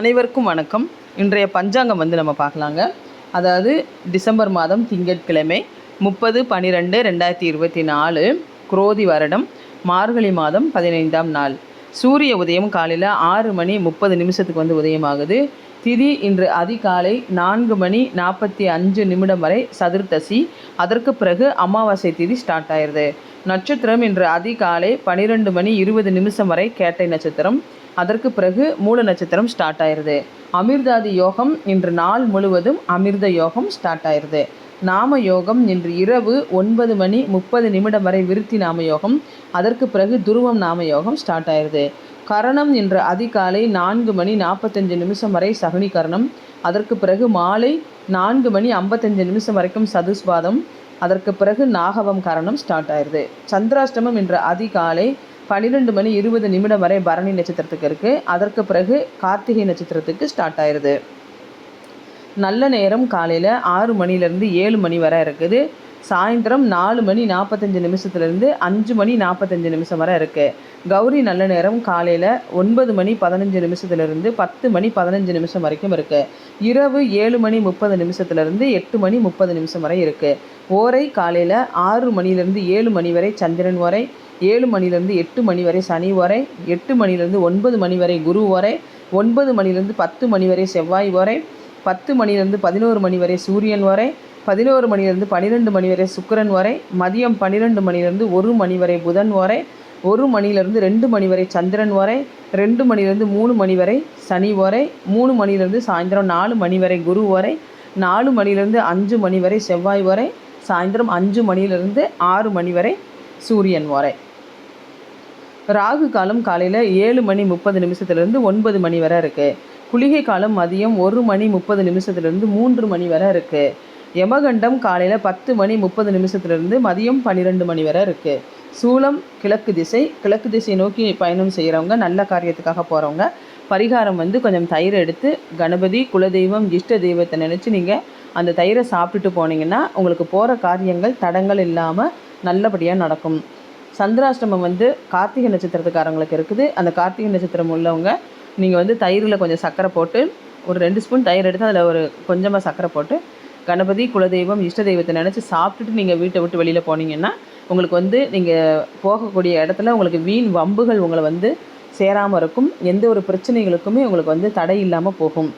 அனைவருக்கும் வணக்கம். இன்றைய பஞ்சாங்கம் வந்து நம்ம பார்க்கலாங்க. அதாவது டிசம்பர் மாதம் திங்கட்கிழமை முப்பது பன்னிரெண்டு ரெண்டாயிரத்தி இருபத்தி நாலு குரோதி வருடம் மார்கழி மாதம் பதினைந்தாம் நாள். சூரிய உதயம் காலையில் ஆறு மணி முப்பது நிமிஷத்துக்கு வந்து உதயமாகுது. திதி இன்று அதிகாலை நான்கு மணி நாற்பத்தி அஞ்சு நிமிடம் வரை சதுர்த்தசி. அதற்கு பிறகு அமாவாசை திதி ஸ்டார்ட் ஆயிடுது. நட்சத்திரம் இன்று அதிகாலை பனிரெண்டு மணி இருபது நிமிஷம் வரை கேட்டை நட்சத்திரம். அதற்கு பிறகு மூல நட்சத்திரம் ஸ்டார்ட் ஆயிடுது அமிர்தாதி யோகம் இன்று நாள் முழுவதும் அமிர்த யோகம் ஸ்டார்ட் ஆயிடுது நாம யோகம் இன்று இரவு ஒன்பது மணி முப்பது நிமிடம் வரை விருத்தி நாம யோகம் அதற்கு பிறகு துருவம் நாம யோகம் ஸ்டார்ட் ஆயிடுது கரணம் இன்று அதிகாலை நான்கு மணி நாற்பத்தஞ்சு நிமிஷம் வரை சகுனி கரணம் அதற்கு பிறகு மாலை நான்கு மணி ஐம்பத்தஞ்சு நிமிஷம் வரைக்கும் சதுஸ்வாதம் அதற்கு பிறகு நாகவம் கரணம் ஸ்டார்ட் ஆயிடுது சந்திராஷ்டமம் இன்று அதிகாலை பன்னிரெண்டு மணி இருபது நிமிடம் வரை பரணி நட்சத்திரத்துக்கு இருக்குது அதற்கு பிறகு கார்த்திகை நட்சத்திரத்துக்கு ஸ்டார்ட் ஆயிடுது நல்ல நேரம் காலையில் ஆறு மணிலேருந்து ஏழு மணி வரை இருக்குது. சாயந்தரம் நாலு மணி நாற்பத்தஞ்சு நிமிஷத்துலேருந்து அஞ்சு மணி நாற்பத்தஞ்சு நிமிஷம் வரை இருக்குது கௌரி நல்ல நேரம் காலையில் ஒன்பது மணி பதினஞ்சு நிமிஷத்துலேருந்து பத்து மணி பதினஞ்சு நிமிஷம் வரைக்கும் இருக்குது இரவு ஏழு மணி முப்பது நிமிஷத்துலேருந்து எட்டு மணி முப்பது நிமிஷம் வரை இருக்குது ஓரை காலையில் ஆறு மணிலேருந்து ஏழு மணி வரை சந்திரன் வரை ஏழு மணிலேருந்து எட்டு மணி வரை சனி வரை எட்டு மணிலேருந்து ஒன்பது மணி வரை குரு வரை ஒன்பது மணிலேருந்து பத்து மணி வரை செவ்வாய் வரை பத்து மணிலேருந்து பதினோரு மணி வரை சூரியன் வரை பதினோரு மணிலேருந்து பன்னிரெண்டு மணி வரை சுக்கிரன் வரை மதியம் பன்னிரெண்டு மணிலேருந்து ஒரு மணி வரை புதன் வரை ஒரு மணிலேருந்து ரெண்டு மணி வரை சந்திரன் வரை ரெண்டு மணிலேருந்து மூணு மணி வரை சனி வரை மூணு மணிலேருந்து சாயந்தரம் நாலு மணி வரை குரு வரை நாலு மணிலேருந்து அஞ்சு மணி வரை செவ்வாய் வரை சாயந்தரம் அஞ்சு மணிலேருந்து ஆறு மணி வரை சூரியன் வரை ராகு காலம் காலையில் ஏழு மணி முப்பது நிமிஷத்துலேருந்து ஒன்பது மணி வரை இருக்குது குளிகை காலம் மதியம் ஒரு மணி முப்பது நிமிஷத்துலேருந்து மூன்று மணி வரை இருக்குது யமகண்டம் காலையில் பத்து மணி முப்பது நிமிஷத்துலேருந்து மதியம் பன்னிரெண்டு மணி வரை இருக்குது சூலம் கிழக்கு திசை கிழக்கு திசையை நோக்கி பயணம் செய்கிறவங்க நல்ல காரியத்துக்காக போகிறவங்க பரிகாரம் வந்து கொஞ்சம் தயிர் எடுத்து கணபதி குலதெய்வம் இஷ்ட தெய்வத்தை நினச்சி நீங்கள் அந்த தயிரை சாப்பிட்டுட்டு போனீங்கன்னா உங்களுக்கு போகிற காரியங்கள் தடங்கள் இல்லாமல் நல்லபடியாக நடக்கும். சந்திராஷ்டமம் வந்து கார்த்திகை நட்சத்திரத்துக்காரங்களுக்கு இருக்குது. அந்த கார்த்திகை நட்சத்திரம் உள்ளவங்க நீங்கள் வந்து தயிரில் கொஞ்சம் சர்க்கரை போட்டு ஒரு ரெண்டு ஸ்பூன் தயிர் எடுத்து அதில் ஒரு கொஞ்சமாக சர்க்கரை போட்டு கணபதி குலதெய்வம் இஷ்ட தெய்வத்தை நினச்சி சாப்பிட்டுட்டு நீங்கள் வீட்டை விட்டு வெளியில் போனீங்கன்னா உங்களுக்கு வந்து நீங்கள் போகக்கூடிய இடத்துல உங்களுக்கு வீண் வம்புகள் உங்களை வந்து சேராமல் இருக்கும். எந்த ஒரு பிரச்சனைகளுக்குமே உங்களுக்கு வந்து தடை இல்லாமல் போகும்.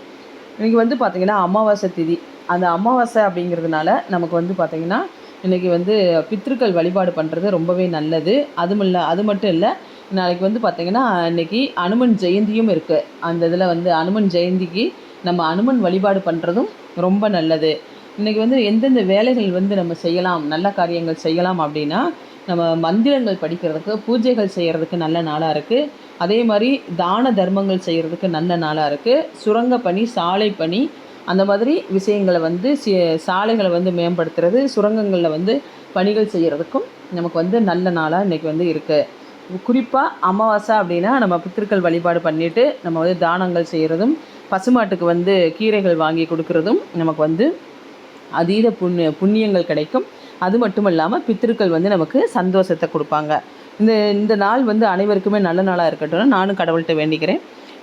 இன்றைக்கி வந்து பார்த்திங்கன்னா அமாவாசை திதி. அந்த அமாவாசை அப்படிங்கிறதுனால நமக்கு வந்து பார்த்திங்கன்னா இன்றைக்கி வந்து பித்ருக்கள் வழிபாடு பண்ணுறது ரொம்பவே நல்லது. அதுவும் இல்லை அது மட்டும் இல்லை நாளைக்கு வந்து பார்த்திங்கன்னா இன்றைக்கி அனுமன் ஜெயந்தியும் இருக்குது அந்த இதில் வந்து அனுமன் ஜெயந்திக்கு நம்ம அனுமன் வழிபாடு பண்ணுறதும் ரொம்ப நல்லது. இன்றைக்கி வந்து எந்தெந்த வேலைகள் வந்து நம்ம செய்யலாம் நல்ல காரியங்கள் செய்யலாம் அப்படின்னா நம்ம மந்திரங்கள் படிக்கிறதுக்கு பூஜைகள் செய்கிறதுக்கு நல்ல நாளாக இருக்குது அதே மாதிரி தான தர்மங்கள் செய்கிறதுக்கு நல்ல நாளாக இருக்குது சுரங்க பணி சாலை பணி அந்த மாதிரி விஷயங்களை வந்து சாலைகளை வந்து மேம்படுத்துறது சுரங்கங்களில் வந்து பணிகள் செய்கிறதுக்கும் நமக்கு வந்து நல்ல நாளாக இன்றைக்கி வந்து இருக்குது குறிப்பாக அமாவாசை அப்படின்னா நம்ம பித்திருக்கள் வழிபாடு பண்ணிவிட்டு நம்ம வந்து தானங்கள் செய்கிறதும் பசுமாட்டுக்கு வந்து கீரைகள் வாங்கி கொடுக்குறதும் நமக்கு வந்து அதீத புண்ணிய புண்ணியங்கள் கிடைக்கும். அது மட்டும் இல்லாமல் பித்திருக்கள் வந்து நமக்கு சந்தோஷத்தை கொடுப்பாங்க. இந்த இந்த நாள் வந்து அனைவருக்குமே நல்ல நாளாக இருக்கட்டும் நானும் கடவுள்கிட்ட வேண்டிக்கிறேன்.